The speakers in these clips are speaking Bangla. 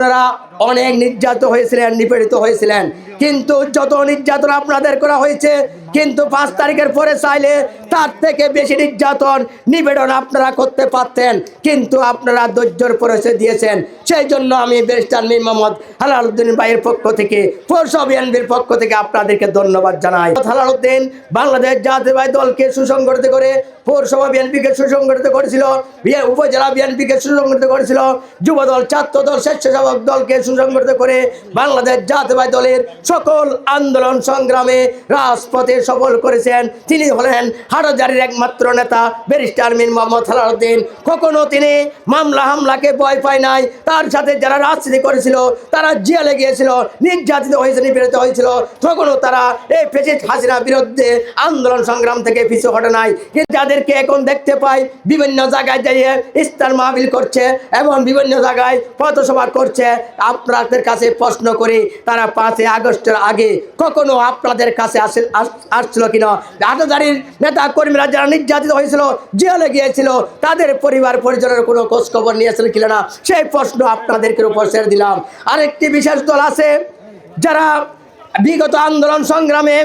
আপনারা অনেক নির্যাতিত হয়েছিলেন নিপীড়িত হয়েছিলেন। কিন্তু যত নির্যাতন আপনাদের করা হয়েছে কিন্তু পাঁচ তারিখের পরে চাইলে তার থেকে বেশি নির্যাতন নিবেদন আপনারা করতে পারতেন, কিন্তু আপনারা ধৈর্যর পরিচয় দিয়েছেন। সেই জন্য আমি বেস্টার মীর মোহাম্মদ হালালুদ্দিন ভাইয়ের পক্ষ থেকে, পৌরসভা বিএনপির পক্ষ থেকে আপনাদেরকে ধন্যবাদ জানাই। হালালুদ্দিন বাংলাদেশ জাতীয় দলকে সুসংগঠিত করে পৌরসভা বিএনপিকে সুসংগঠিত করেছিল উপজেলা বিএনপিকে সুসংগঠিত করেছিল, যুবদল, ছাত্রদল, স্বেচ্ছাসেবক দলকে সুসংগঠিত করে বাংলাদেশ জাতীয় দলের সকল আন্দোলন সংগ্রামে রাজপথে সফল করেছেন। তিনি হলেন হাটজারির একমাত্র নেতা, ব্যারিস্টার মীর মোহাম্মদ সালাউদ্দিন কখনো তিনি মামলা হামলাকে ভয় পায় নাই। তার সাথে যারা রাজনীতি করেছিল, তারা জেলে গিয়েছিল, নির্যাতিত হয়েছে, নিপীড়িত হয়েছিল। তখনও তারা এই প্রেসিডেন্ট হাসিনা বিরুদ্ধে আন্দোলন সংগ্রাম থেকে পিছু হটে নাই। কিন্তু যাদেরকে এখন দেখতে পাই, বিভিন্ন জায়গায় যাইয়ে ইস্তার মাহবিল করছে এবং বিভিন্ন জায়গায় পথসভা করছে, আপনাদের কাছে প্রশ্ন করি, তারা পাঁচই আগস্টের আগে কখনো আপনাদের কাছে আস- আসছিল কিনা? আটজারির নেতা কর্মীরা যারা নির্যাতিত হয়েছিল, জেলে গিয়েছিল, তাদের পরিবার পরিজনের কোনো খোঁজখবর নিয়েছিল কিনা না? সেই প্রশ্ন আপনাদেরকে উপর ছেড়ে দিলাম। আরেকটি বিশেষ দল আছে যারা বিগত আন্দোলন সংগ্রামে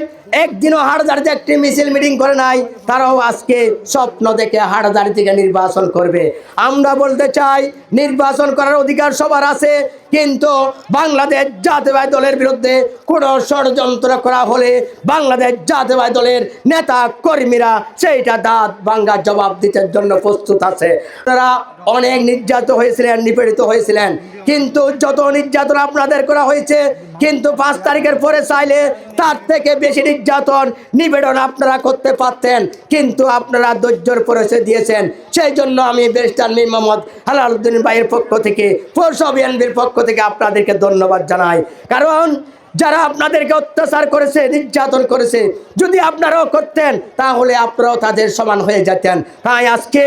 একদিনও হাড়দারিতে একটি মিছিল মিটিং করে নাই, তারাও আজকে স্বপ্ন দেখে হাড়দারি থেকে নির্বাচন করবে। আমরা বলতে চাই, নির্বাচন করার অধিকার সবার আছে, কিন্তু বাংলাদেশ জাতীয় দলের বিরুদ্ধে কোনো ষড়যন্ত্র করা হলে বাংলাদেশ জাতীয় দলের নেতা কর্মীরা সেইটা দাঁত ভাঙ্গার জবাব দিতে জন্য প্রস্তুত আছে। তারা অনেক নির্যাতিত হয়েছিলেন, নিপীড়িত হয়েছিলেন, কিন্তু যত নির্যাতন আপনাদের করা হয়েছে কিন্তু পাঁচ তারিখের পরে চাইলে তার থেকে বেশি নির্যাতন নিবেদন আপনারা করতে পারতেন কিন্তু আপনারা ধৈর্যর পরিচয় দিয়েছেন। সেই জন্য আমি বেরিস্টার মীর মোহাম্মদ হালালুদ্দিন ভাইয়ের পক্ষ থেকে পৌরসভা বিএনপির পক্ষ থেকে আপনাদেরকে ধন্যবাদ জানাই। কারণ যারা আপনাদেরকে অত্যাচার করেছে, নির্যাতন করেছে, যদি আপনারাও করতেন, তাহলে আপনারাও তাদের সমান হয়ে যেতেন। তাই আজকে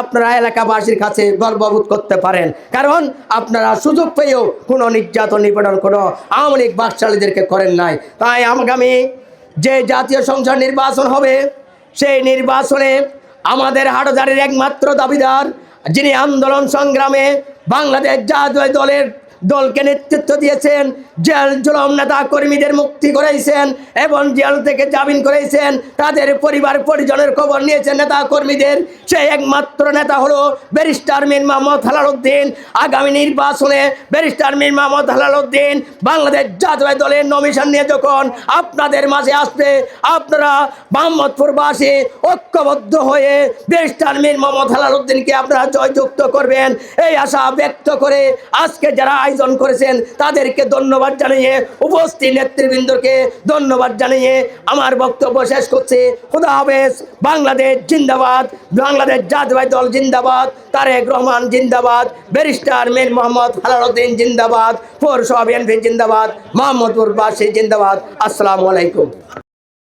আপনারা এলাকাবাসীর কাছে গর্ববোধ করতে পারেন। কারণ আপনারা সুযোগ পেয়েও কোনো নির্যাতন নিবেদন কোনো আওয়ামী লীগ বাকশালীদেরকে করেন নাই। তাই আগামী যে জাতীয় সংসদ নির্বাচন হবে, সেই নির্বাচনে আমাদের হাটজারের একমাত্র দাবিদার, যিনি আন্দোলন সংগ্রামে বাংলাদেশ জাতীয় দলের দলকে নেতৃত্ব দিয়েছেন, জেল জুলম নেতা কর্মীদের মুক্তি করেছেন এবং জেল থেকে জামিন করেছেন। তাদের পরিবার পরিজনের খবর নিয়েছেন নেতা কর্মীদের সেই একমাত্র নেতা হলো ব্যারিস্টার মীর মোহাম্মদ হালালুদ্দিন আগামী নির্বাচনে ব্যারিস্টার মীর মোহাম্মদ হালালুদ্দিন বাংলাদেশ জাতীয় দলের নমিশন নিয়ে যখন আপনাদের মাঝে আসবে, আপনারা মোহাম্মদপুরবাসী ঐক্যবদ্ধ হয়ে ব্যারিস্টার মীর মোহাম্মদ হালালুদ্দিনকে আপনারা জয়যুক্ত করবেন। এই আশা ব্যক্ত করে আজকে যারা আয়োজন করেছেন, তাদেরকে ধন্যবাদ জানিয়ে উপস্থিত নেতৃবৃন্দকে ধন্যবাদ জানিয়ে আমার বক্তব্য শেষ করছি। খুদা হাফেজ, বাংলাদেশ জিন্দাবাদ, বাংলাদেশ জাতীয় দল জিন্দাবাদ, তারেক রহমান জিন্দাবাদ, ব্যারিস্টার মীর মোহাম্মদ হালালুদ্দিন জিন্দাবাদ পৌরসভা বিএনপি জিন্দাবাদ, মোহাম্মদপুর বাসী জিন্দাবাদ। আসসালামু আলাইকুম।